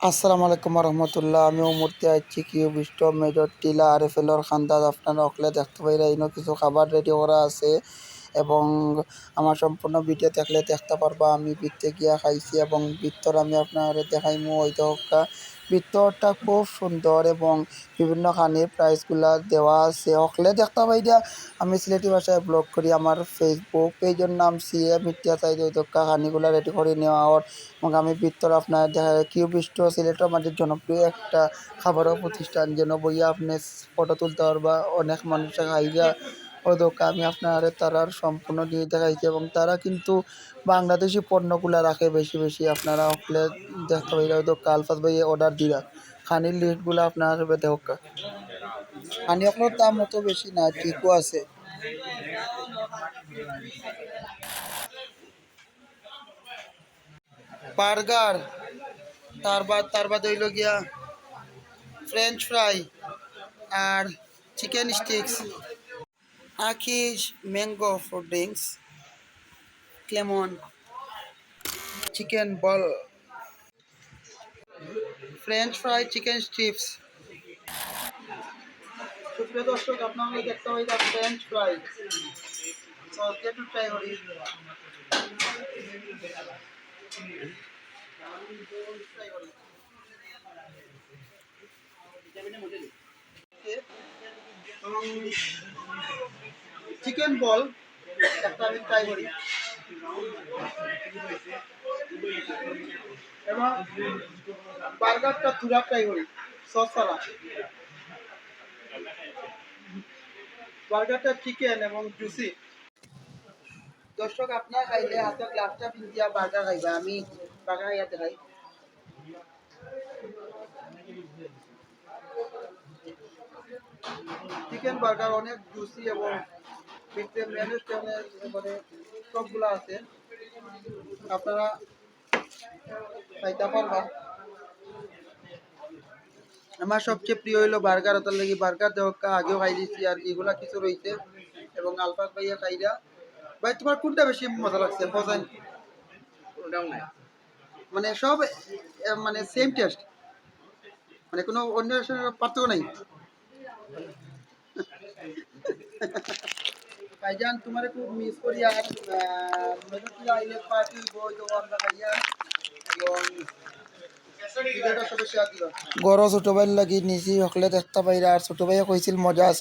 আসসালামু আলাইকুম রহমতুল্লাহ আমি মূর্তি আছি কি বিষ্ট মেজর টিলা আর এফ খান্দাজ। আপনারা অকলে দেখতে পাইরা ইনো কিছু খাবার রেডি করা আছে। এবং আমার সম্পূর্ণ ভিডিও দেখলে দেখতে পারবা, আমি বৃত্তে গিয়া খাইছি এবং বৃত্তর আমি আপনার দেখাইমু। একটা বৃত্তটা খুব সুন্দর এবং বিভিন্ন খানির প্রাইসগুলা দেওয়া আছে। অকলে দেখতে পাইরা আমি সিলেটি ভাষায় ব্লগ করি, আমার ফেসবুক পেজের নাম সি এ মিডিয়া সাইড হয়তো খানিগুলা রেডি করে নেওয়া ওর এবং আমি ভিতর আপনার দেখা যায় কিউবিস্ট সিলেটের মাঝে জনপ্রিয় একটা খাবারও প্রতিষ্ঠান, যেন বইয়া আপনি ফটো তুলতে পারবা। অনেক মানুষের খাইয়া ও আমি আপনার তারার সম্পূর্ণ নিয়ে দেখাইছি এবং তারা কিন্তু বাংলাদেশি পণ্যগুলা রাখে বেশি বেশি। আপনারা হলে দেখতে পাই হয়তো কালফাস ভাই অর্ডার দিলা খানির লিস্টগুলো আপনার দেখা খানি আপনার দাম অত বেশি না, ঠিকও আছে। বার্গার, তার বাদ তার বাদ হইল গিয়া ফ্রেঞ্চ ফ্রাই আর চিকেন স্টিক্স আখিস mango fruit drinks Clemon chicken ball french fry chicken strips সুপ্রিয় দর্শক আপনারা দেখতে পাই french fry so get to try করি ট্রাই করি চিকেন বল একটা আমি ট্রাই করি। এবং বার্গারটা তুরা ট্রাই করি সস বার্গারটা চিকেন এবং জুসি দর্শক, আপনার খাইলে হাতে গ্লাসটা পিন্ধিয়া বার্গার খাইবা, আমি বার্গার খাইয়া দেখাই। চিকেন বার্গার অনেক জুসি এবং ভিতরে ম্যানেজ মানে সবগুলো আছে। আপনারা খাইতে পারবা। আমার সবচেয়ে প্রিয় হইল বার্গার ওটার লাগি বার্গার দেওয়া আগেও খাই দিচ্ছি আর এগুলা কিছু রয়েছে এবং আলফাস ভাইয়া খাইরা। ভাই তোমার কোনটা বেশি মজা লাগছে? ফজাইন। মানে সব মানে সেম টেস্ট মানে কোনো অন্য পার্থক্য নাই? ভাইজান, তোমার খুব মিস করি আর গরো ছোট ভাই লাগি নিজে হকলে দেখতে পাইরা, আর ছোট ভাইয়া কইছিল মজা আছে।